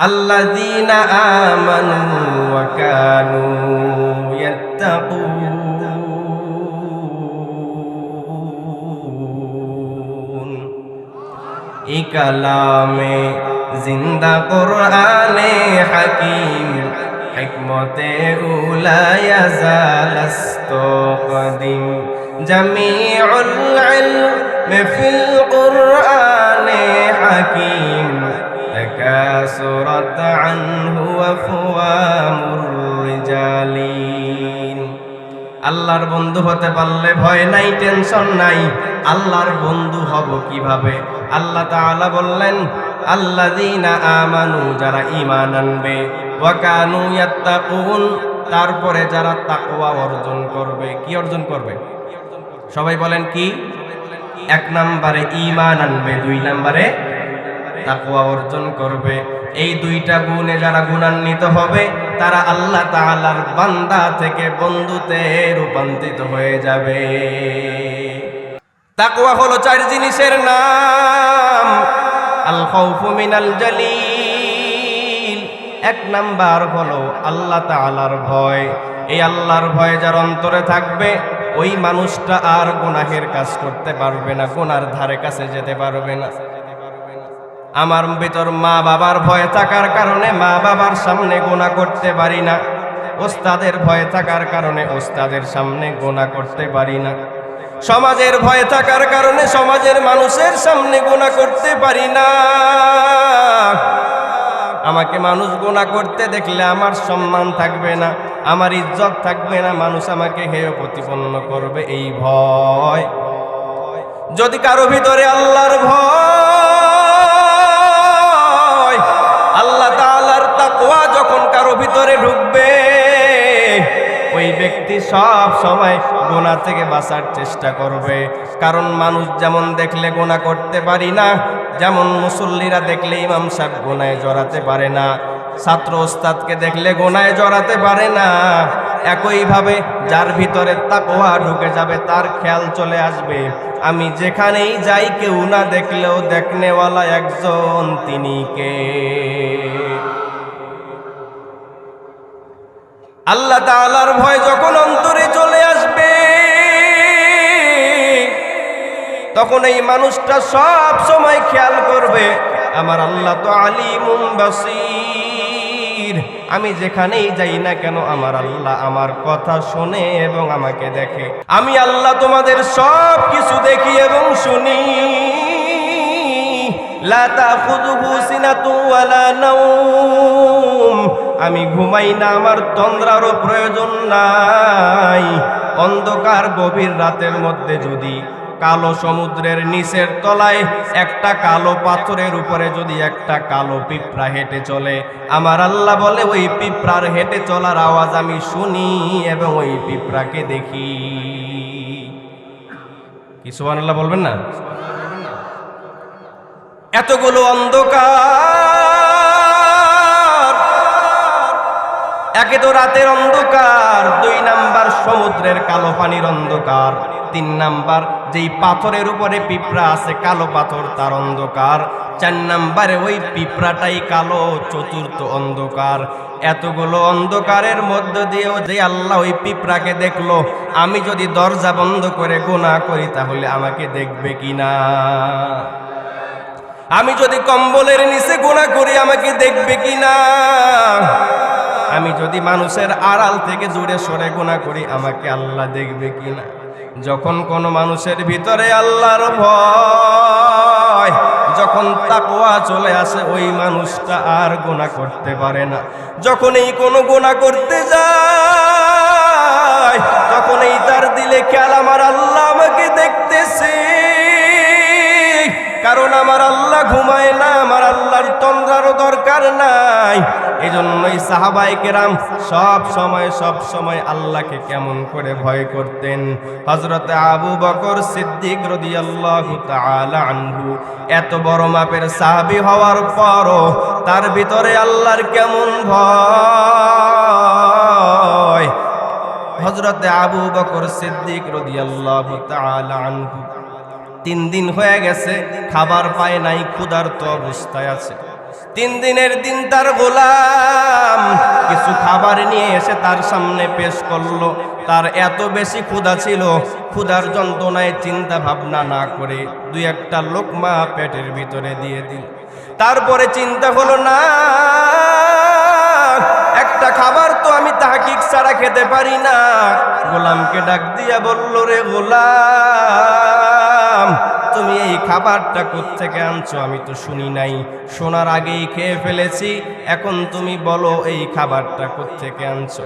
الذين آمنوا وكانوا يتقون এই কালামে জিন্দা কোরআনে হাকিম হিকমতে উলায়া জালাস্ত কদিম জামিউল ইলম ফিল কোরআনে হাকিম تكاثرت عنه وفوام الرجالين আল্লাহর বন্ধু হতে পারলে ভয় নাই টেনশন নাই আল্লাহর বন্ধু হব কিভাবে আল্লাহ তাআলা বললেন আল্লাযীনা আমানু যারা ঈমান আনবে ওয়া কানু ইয়াত্তাকুন তারপরে যারা তাকওয়া অর্জন করবে কি অর্জন করবে সবাই বলেন কি এক নম্বরে ঈমান আনবে দুই নম্বরে তাকওয়া অর্জন করবে। এই দুইটা গুণে যারা গুণান্বিত হবে, তারা আল্লাহ তাআলার বান্দা থেকে বন্ধুতে রূপান্তরিত হয়ে যাবে। তাকুয়া হলো চার জিনিসের নাম। আল মিনাল জালিল। এক নাম্বার হলো আল্লাহ তাআলার ভয়। এই আল্লাহর ভয় যার অন্তরে থাকবে, ওই মানুষটা আর গুনাহের কাজ করতে পারবে না, গুনার ধারে কাছে যেতে পারবে না। আমার ভিতর মা বাবার ভয় থাকার কারণে মা বাবার সামনে গোনা করতে পারি না। ওস্তাদের ভয় থাকার কারণে ওস্তাদের সামনে গোনা করতে পারি না। সমাজের ভয় থাকার কারণে সমাজের মানুষের সামনে গোনা করতে পারি না। আমাকে মানুষ গোনা করতে দেখলে আমার সম্মান থাকবে না, আমার ইজ্জত থাকবে না, মানুষ আমাকে হেয় প্রতিপন্ন করবে এই ভয়। যদি কারও ভিতরে আল্লাহর ভয় ভিতরে ঢুকবে। ওই ব্যক্তি সব সময় গোনা থেকে বাঁচার চেষ্টা করবে। কারণ মানুষ যেমন দেখলে গোনা করতে পারি না, যেমন মুসল্লিরা দেখলে ইমাম সাহেব গোনায় জড়াতে পারে না, ছাত্র ওস্তাদকে দেখলে গোনায় জড়াতে পারে না। একইভাবে যার ভিতরে তাকওয়া ঢুকে যাবে, তার খেয়াল চলে আসবে। আমি যেখানেই যাই, কেউ না দেখলেও দেখনেওয়ালা একজন, তিনি কে? আল্লাহ তাআলার ভয় যখন অন্তরে চলে আসবে, তখন এই মানুষটা সব সময় খেয়াল করবে, আমার আল্লাহ তো আলিমুম বাসির। আমি যেখানেই যাই না কেন, আমার আল্লাহ আমার কথা শোনে এবং আমাকে দেখে। আমি আল্লাহ তোমাদের সব কিছু দেখি এবং শুনি। লা তাখুযুহু সিনাতু ওয়ালা নাওম। আমি ঘুমাই না, আমার তন্দ্রারও প্রয়োজন নাই। অন্ধকার গভীর রাতের মধ্যে যদি কালো সমুদ্রের নিচের তলায় একটা কালো পাথরের উপরে যদি একটা কালো পিঁপড়া হেঁটে চলে, আমার আল্লাহ বলে, ওই পিঁপড়ার হেঁটে চলার আওয়াজ আমি শুনি এবং ওই পিঁপড়াকে দেখি। কি সুবহান আল্লাহ বলবেন না? এতগুলো অন্ধকার একে তো রাতের অন্ধকার, দুই নাম্বার সমুদ্রের কালো পানির অন্ধকার, তিন নাম্বার যেই পাথরের উপরে পিঁপড়া আছে, কালো পাথর তার অন্ধকার, চার নাম্বারে ওই পিঁপড়াটাই কালো, চতুর্থ অন্ধকার। এতগুলো অন্ধকারের মধ্য দিয়েও যে আল্লাহ ওই পিঁপড়াকে দেখল, আমি যদি দরজা বন্ধ করে গোনা করি তাহলে আমাকে দেখবে কি না আমি যদি কম্বলের নিচে গোনা করি, আমাকে দেখবে কি না আমি যদি মানুষের আড়াল থেকে জুড়ে সরে গোনা করি, আমাকে আল্লাহ দেখবে কি না যখন কোনো মানুষের ভিতরে আল্লাহর ভয়, যখন তাকওয়া চলে আসে, ওই মানুষটা আর গোনা করতে পারে না। যখন এই কোনো গোনা করতে যায় তখন এই তার দিলে খেয়াল আমার আল্লাহ আমাকে দেখতেছে। কারণ আমার আল্লাহ ঘুমায় না, আমার আল্লাহর তন্দ্রারও দরকার নাই। এই জন্যই সাহাবাই কেরাম সব সময় সব সময় আল্লাহকে কেমন করে ভয় করতেন। হজরত আবু বকর সিদ্দিক রদিয়াল্লাহু তাআলা আনহু এত বড় মাপের সাহাবী হওয়ার পরও তার ভিতরে আল্লাহর কেমন ভয়। হজরতে আবু বকর সিদ্দিক রদিয়াল্লাহু তাআলা আনহু তিন দিন হয়ে গেছে, খাবার পায় নাই, ক্ষুধার্ত অবস্থায় আছে। তিন দিনের দিন তার গোলাম কিছু খাবার নিয়ে এসে তার সামনে পেশ করল। তার এত বেশি ক্ষুধা ছিল, ক্ষুধার যন্ত্রণায় চিন্তা ভাবনা না করে দুই একটা লোকমা পেটের ভিতরে দিয়ে দিল। তারপরে চিন্তা হলো, না, একটা খাবার তো আমি তাহাকিক ছাড়া খেতে পারি না। গোলামকে ডাক দিয়া বলল, রে গোলাম তুমি এই খাবারটা থেকে আনছো? আমি তো শুনি নাই। শোনার আগেই খেয়ে ফেলেছি। এখন তুমি বলো, এই খাবারটা থেকে আনছো?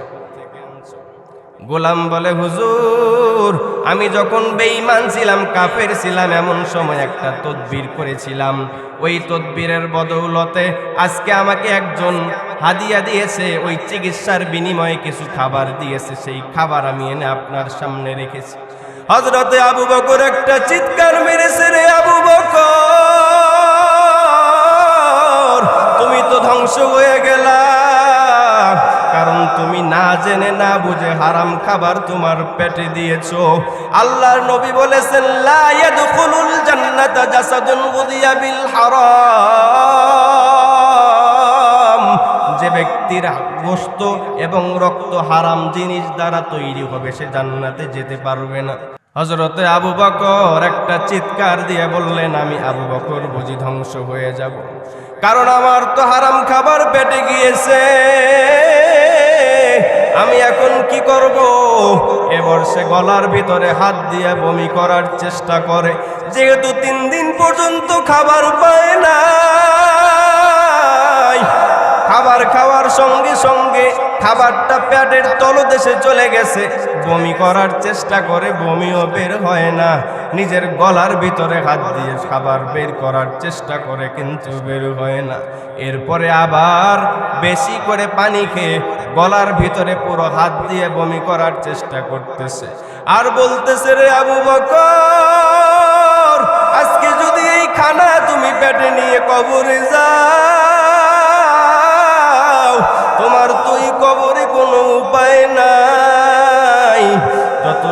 গোলাম বলে, হুজুর, আমি যখন বেঈমান ছিলাম, কাফের ছিলাম, এমন সময় একটা তদবির করেছিলাম। ওই তদবিরের বদৌলতে আজকে আমাকে একজন হাদিয়া দিয়েছে। ওই চিকিৎসার বিনিময়ে কিছু খাবার দিয়েছে। সেই খাবার আমি এনে আপনার সামনে রেখেছি। হজরতে আবু বকর একটা চিৎকার মেরেছে রে আবু বকর, তুমি তো ধ্বংস হয়ে গেলা। কারণ তুমি না জেনে না বুঝে হারাম খাবার তোমার পেটে দিয়েছ। আল্লাহর নবী বলেছেন, লা ইয়াদখুলুল জান্নাতা জাসাদুন গুদিয়া বিল হারাম। যে ব্যক্তির গোস্ত এবং রক্ত হারাম জিনিস দ্বারা তৈরি হবে, সে জান্নাতে যেতে পারবে না। হজরতে আবু বকর একটা চিৎকার দিয়ে বললেন, আমি আবু বকর বুঝি ধ্বংস হয়ে যাব। কারণ আমার তো হারাম খাবার পেটে গিয়েছে। আমি এখন কি করব? এবার সে গলার ভিতরে হাত দিয়ে বমি করার চেষ্টা করে। যেহেতু তিন দিন পর্যন্ত খাবার পায় না খাবার খাওয়ার সঙ্গে সঙ্গে খাবারটা পেটের তলদেশে চলে গেছে। বমি করার চেষ্টা করে, বমিও বের হয় না। নিজের গলার ভিতরে হাত দিয়ে খাবার বের করার চেষ্টা করে, কিন্তু বের হয় না। এরপরে আবার বেশি করে পানি খেয়ে গলার ভিতরে পুরো হাত দিয়ে বমি করার চেষ্টা করতেছে। আর বলতেছে রে আবু বকর, আজকে যদি এই খানা তুমি পেটে নিয়ে কবরে যাও, তোমার তুই কবরে কোনো উপায় নাই। যত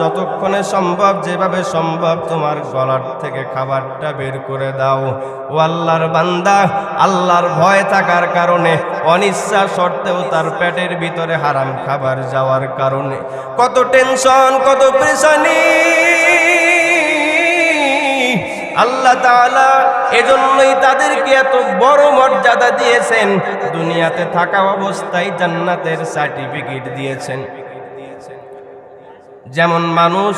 যতক্ষণে সম্ভব, যেভাবে সম্ভব তোমার গলার থেকে খাবারটা বের করে দাও। ও আল্লাহর বান্দা, আল্লাহর ভয় থাকার কারণে, অনিচ্ছা সত্ত্বেও তার পেটের ভিতরে হারাম খাবার যাওয়ার কারণে। কত টেনশন, কত প্রেশানি। আল্লাহ তাআলা এজন্যই তাদেরকে এত বড় মর্যাদা দিয়েছেন। দুনিয়াতে থাকা অবস্থায় জান্নাতের সার্টিফিকেট দিয়েছেন। যেমন মানুষ,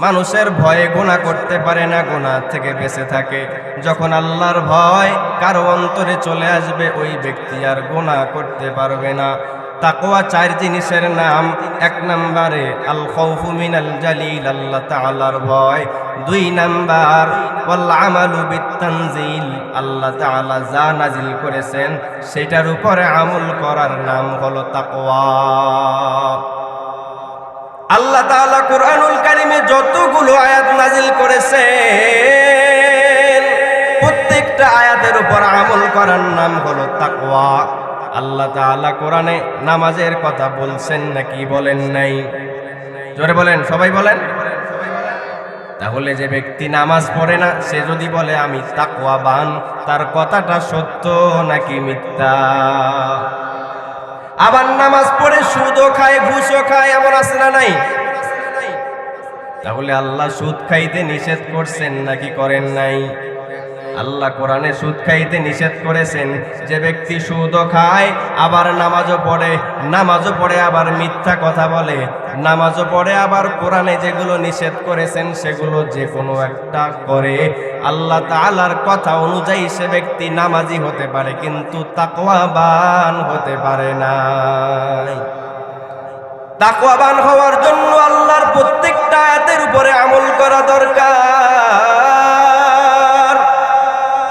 মানুষের ভয়ে গোনা করতে পারে না গুণা থেকে বেঁচে থাকে। যখন আল্লাহর ভয় কারও অন্তরে চলে আসবে, ওই ব্যক্তি আর গোনা করতে পারবে না। তাকওয়া চার জিনিসের নাম। এক নম্বরে আল খৌফু মিনাল জালিল, আল্লাহ তাআলার ভয়। দুই নাম্বার আমালু বিতানজিল আল্লাহ তাআলা যা নাজিল করেছেন, সেটার উপরে আমল করার নাম হলো তাকওয়া। আল্লাহ তাআলা কোরআনুল কারিমে যতগুলো আয়াত নাজিল করেছেন, প্রত্যেকটা আয়াতের উপর আমল করার নাম হলো তাকওয়া। আল্লাহ তাআলা কোরআনে নামাজের কথা বলছেন নাকি বলেন নাই? জোরে বলেন, সবাই বলেন। তাহলে যে ব্যক্তি নামাজ পড়ে না, সে যদি বলে, আমি তাকওয়াবান তার কথাটা সত্য নাকি মিথ্যা? আবার নামাজ পড়ে সুদও খায়, ঘুষও খায়, এমন আছে না নাই? তাহলে আল্লাহ সুদ খাইতে নিষেধ করছেন নাকি করেন নাই? আল্লাহ কোরআনে সুদ খাইতে নিষেধ করেছেন। যে ব্যক্তি সুদও খায়, আবার নামাজও পড়ে নামাজও পড়ে আবার মিথ্যা কথা বলে, নামাজও পড়ে আবার কোরআনে যেগুলো নিষেধ করেছেন সেগুলো যে কোনো একটা করে। আল্লাহ তাআলার কথা অনুযায়ী সে ব্যক্তি নামাজি হতে পারে, কিন্তু তাকওয়াবান হতে পারে না। তাকওয়াবান হওয়ার জন্য আল্লাহর প্রত্যেকটা আয়াতের উপরে আমল করা দরকার।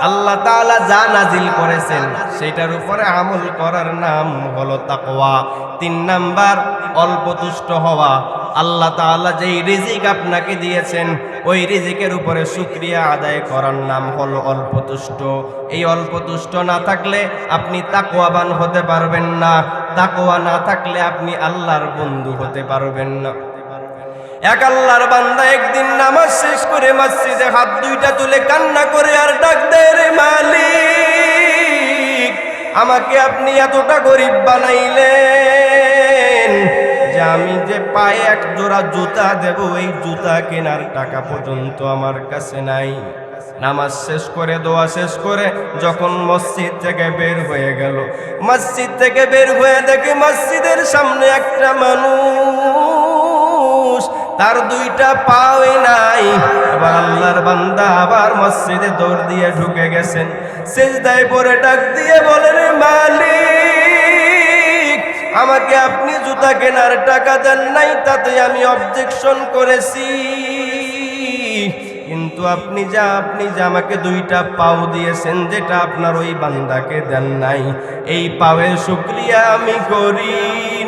আল্লাহ তাআলা যা নাজিল করেছেন সেটার উপরে আমল করার নাম হলো তাকওয়া। তিন নাম্বার অল্প তুষ্ট হওয়া। আল্লাহ তাআলা যেই রিজিক আপনাকে দিয়েছেন, ওই রিজিকের উপরে শুক্রিয়া আদায় করার নাম হলো অল্প তুষ্ট এই অল্প তুষ্ট না থাকলে আপনি তাকওয়াবান হতে পারবেন না। তাকওয়া না থাকলে আপনি আল্লাহর বন্ধু হতে পারবেন না। এক আল্লাহর বান্দা একদিন নামাজ শেষ করে মসজিদে হাত দুইটা তুলে কান্না করে আর ডাক দেয়, রে মালিক, আমাকে আপনি এতটা গরিব বানাইলেন যে আমি যে পায়ে এক জোড়া জুতা দেব, এই জুতা কেনার টাকা পর্যন্ত আমার কাছে নাই। নামাজ শেষ করে, দোয়া শেষ করে, যখন মসজিদ থেকে বের হয়ে গেল, মসজিদ থেকে বের হয়ে দেখে মসজিদের সামনে একটা মানুষ তার দুইটা পাওয়ে নাই। আবার আল্লাহর বান্দা আবার মসজিদে দৌড় দিয়ে ঢুকে গেছেন। সেজদায় পরে ডাক দিয়ে বলেন, মালিক, আমাকে আপনি জুতা কেনার টাকা দেন নাই, তাতে আমি অবজেকশন করেছি। কিন্তু আপনি যা আপনি যা আমাকে দুইটা পাও দিয়েছেন, যেটা আপনার ওই বান্দাকে দেন নাই। এই পাওয়ের শুক্রিয়া আমি করি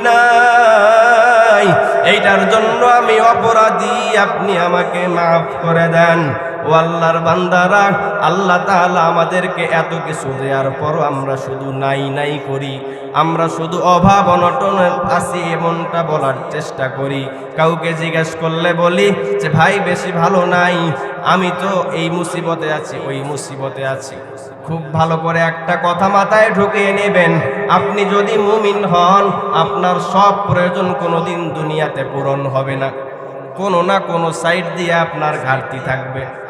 নাই। এইটার জন্য আমি অপরাধী। আপনি আমাকে মাফ করে দেন। ও আল্লাহর বান্দারা, আল্লাহ তাআলা আমাদেরকে এত কিছু দেওয়ার পরও আমরা শুধু নাই নাই করি। আমরা শুধু অভাব অনটন আছি এমনটা বলার চেষ্টা করি। কাউকে জিজ্ঞেস করলে বলি যে, ভাই, বেশি ভালো নাই। আমি তো এই মুসিবতে আছি, ওই মুসিবতে আছি। খুব ভালো করে একটা কথা মাথায় ঢুকিয়ে নেবেন। আপনি যদি মুমিন হন, আপনার সব প্রয়োজন কোনোদিন দুনিয়াতে পূরণ হবে না। কোনো না কোনো সাইড দিয়ে আপনার ঘাটতি থাকবে।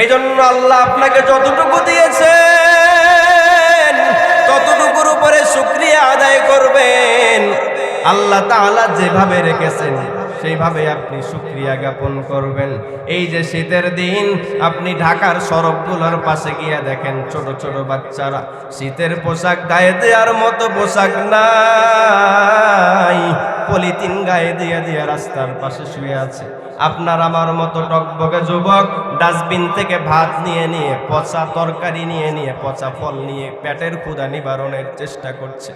এই জন্য আল্লাহ আপনাকে যতটুকু দিয়েছেন, ততটুকুর উপরে শুক্রিয়া আদায় করবেন। আল্লাহ তাআলা যেভাবে রেখেছেন, সেইভাবে আপনি শুক্রিয়া জ্ঞাপন করবেন। এই যে শীতের দিন, আপনি ঢাকার সড়কগুলোর পাশে গিয়ে দেখেন ছোট ছোট বাচ্চারা, শীতের পোশাক গায়ে দেওয়ার মতো পোশাক নাই। পলিথিন গায়ে দিয়ে দিয়ে রাস্তার পাশে শুয়ে আছে। আপনার আমার মতো টকবকে যুবক, ডাস্টবিন থেকে ভাত নিয়ে নিয়ে, পচা তরকারি নিয়ে নিয়ে, পচা ফল নিয়ে পেটের ক্ষুধা নিবারণের চেষ্টা করছে।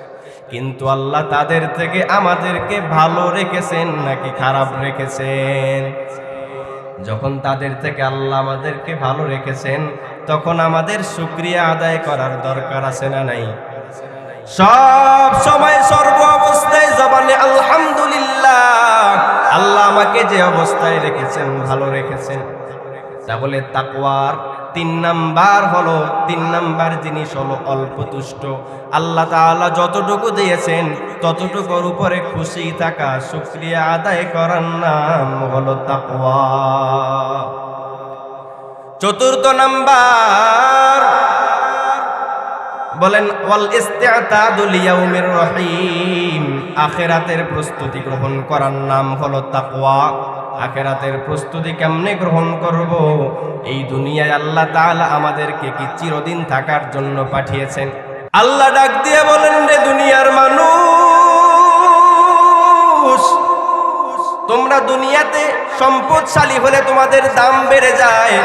কিন্তু আল্লাহ তাদের থেকে আমাদেরকে ভালো রেখেছেন নাকি খারাপ রেখেছেন? যখন তাদের থেকে আল্লাহ আমাদেরকে ভালো রেখেছেন, তখন আমাদের শুক্রিয়া আদায় করার দরকার আছে না নাই? সব সময় সর্ব অবস্থায় জবানে আলহামদুলিল্লাহ আল্লাহ আমাকে যে অবস্থায় রেখেছেন, ভালো রেখেছেন। তাহলে তাকওয়ার তিন নাম্বার হলো, তিন নাম্বার জিনিস হলো অল্প তুষ্ট আল্লাহ তাআলা যতটুকু দিয়েছেন, ততটুকুর উপরে খুশি থাকা, শুক্রিয়া আদায় করার নাম হলো তাকওয়া। চতুর্থ নাম্বার বলেন, ওয়াল ইস্তিআতাদুল ইয়াউমির রহিম। আখিরাতের প্রস্তুতি গ্রহণ করার নাম হলো তাকওয়া। আখিরাতের প্রস্তুতি কেমনে গ্রহণ করব? এই দুনিয়ায় আল্লাহ তাআলা আমাদেরকে কি চিরদিন থাকার জন্য পাঠিয়েছেন? আল্লাহ ডাক দিয়ে বলেন, রে দুনিয়ার মানুষ, তোমরা দুনিয়াতে সম্পদশালী হলে তোমাদের দাম বেড়ে যায়।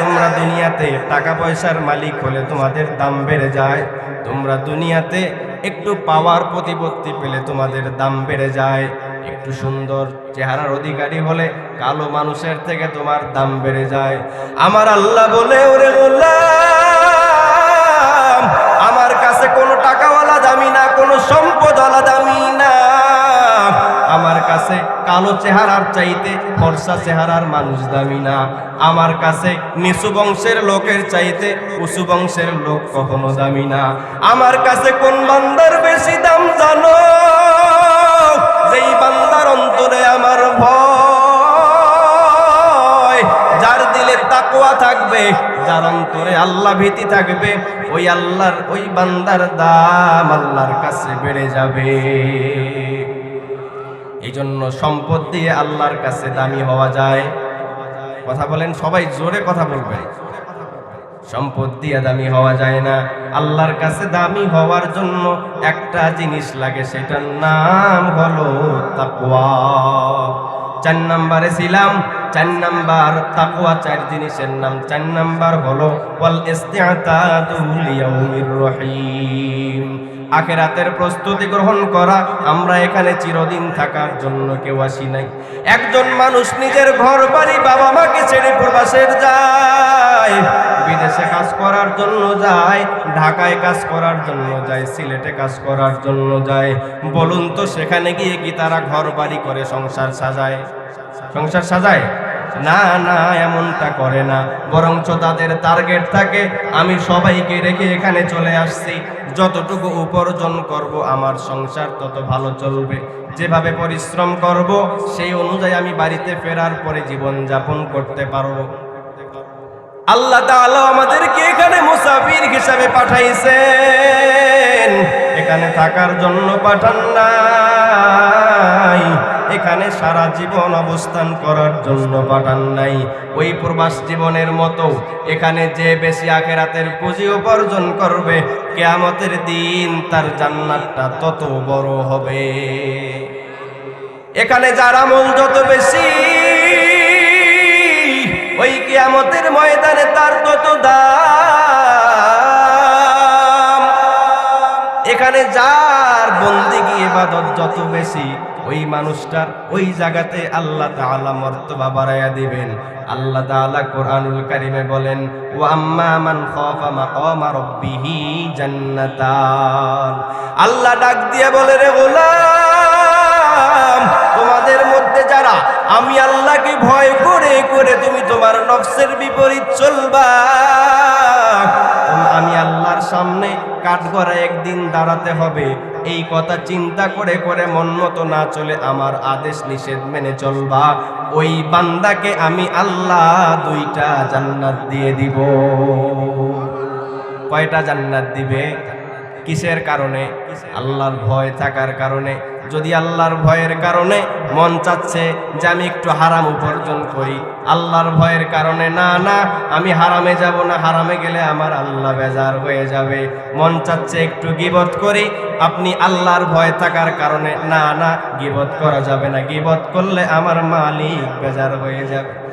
তোমরা দুনিয়াতে টাকা পয়সার মালিক হলে তোমাদের দাম বেড়ে যায়। তোমরা দুনিয়াতে একটু পাওয়ার প্রতিপত্তি পেলে তোমাদের দাম বেড়ে যায়। একটু সুন্দর চেহারার অধিকারী হলে কালো মানুষের থেকে তোমার দাম বেড়ে যায়। আমার আল্লাহ বলে, ওরে গোলাম, আমার কাছে কোনো টাকাওয়ালা দামি না, কোনো সম্পদওয়ালা দামি না। আমার কাছে কালো চেহারার চাইতে ফর্সা চেহারার মানুষ দামি না। আমার কাছে নিচু বংশের লোকের চাইতে উঁচু বংশের লোক কখনো দামি না। আমার কাছে কোন বান্দার বেশি দাম জানো? যেই বান্দার অন্তরে আমার ভয়, যার দিলে তাকওয়া থাকবে, যার অন্তরে আল্লাহ ভীতি থাকবে, ওই আল্লাহর, ওই বান্দার দাম আল্লাহর কাছে বেড়ে যাবে। এই জন্য সম্পদ দিয়ে আল্লাহর কাছে দামি হওয়া যায়। কথা বলেন, সবাই জোরে কথা বলবেন সম্পদ দিয়ে দামি হওয়া যায় না। আল্লাহর কাছে দামি হওয়ার জন্য একটা জিনিস লাগে, সেটার নাম হলো তাকওয়া। চার নাম্বারে ছিলাম, চার নাম্বার তাকওয়া, চার জিনিসের নাম চার নাম্বার হলো ওয়াল ইয়াউমির রহিম। আখেরাতের প্রস্তুতি গ্রহণ করা, আমরা এখানে চিরদিন থাকার জন্য কেউ আসি নাই। একজন মানুষ নিজের ঘর, বাড়ি, বাবা মাকে ছেড়ে প্রবাসের যায়, বিদেশে কাজ করার জন্য যায়, ঢাকায় কাজ করার জন্য যায়, সিলেটে কাজ করার জন্য যায়। বলুন তো, সেখানে গিয়ে কি তারা ঘর, বাড়ি করে সংসার সাজায়? সংসার সাজায়? না না, এমনটা করে না। বরঞ্চ তাদের টার্গেট থাকে, আমি সবাইকে রেখে এখানে চলে আসছি। যতটুকু উপার্জন করব আমার সংসার তত ভালো চলবে। যেভাবে পরিশ্রম করব, সেই অনুযায়ী আমি বাড়িতে ফেরার পরে জীবন যাপন করতে পারব। আল্লাহ তাআলা আমাদেরকে এখানে মুসাফির হিসাবে পাঠাইছেন। এখানে থাকার জন্য পাঠান নাই। এখানে সারা জীবন অবস্থান করার জন্য পাঠান নাই। ওই প্রবাস জীবনের মতো এখানে যে বেশি আখেরাতের পুঁজি উপার্জন করবে, কেয়ামতের দিন তার জান্নাতটা তত বড় হবে। এখানে যার আমল যত বেশি, ওই কেয়ামতের ময়দানে তার তত দাম। ইবাদত যত বেশি, ওই মানুষটার ওই জায়গাতে আল্লাহ তাআলা মর্তবা বাড়াইয়া দিবেন। আল্লাহ তাআলা কোরআনুল কারিমে বলেন ও আম্মা মান খাফা মাকামা রাব্বিহি জান্নাতান। আল্লাহ ডাক দিয়ে বলে, রে গোলাম, তোমাদের মধ্যে যারা, আমি আল্লাহকে ভয় করে করে তুমি তোমার নফসের বিপরীত চলবা। আমি আল্লাহর সামনে কাঠগড়া একদিন দাঁড়াতে হবে। এই কথা চিন্তা করে করে মন মতো না চলে আমার আদেশ নিষেধ মেনে চলবা। ওই বান্দাকে আমি আল্লাহ দুইটা জান্নাত দিয়ে দিব। কয়টা জান্নাত দিবে? কিসের কারণে? আল্লাহর ভয় থাকার কারণে। যদি আল্লাহর ভয়ের কারণে মন চাচ্ছে যে আমি একটু হারাম উপার্জন করি, আল্লাহর ভয়ের কারণে না না, আমি হারামে যাব না, হারামে গেলে আমার আল্লাহ বেজার হয়ে যাবে। মন চাচ্ছে একটু গিবত করি, আপনি আল্লাহর ভয় থাকার কারণে না না, গিবত করা যাবে না। গিবত করলে আমার মালিক বেজার হয়ে যাবে।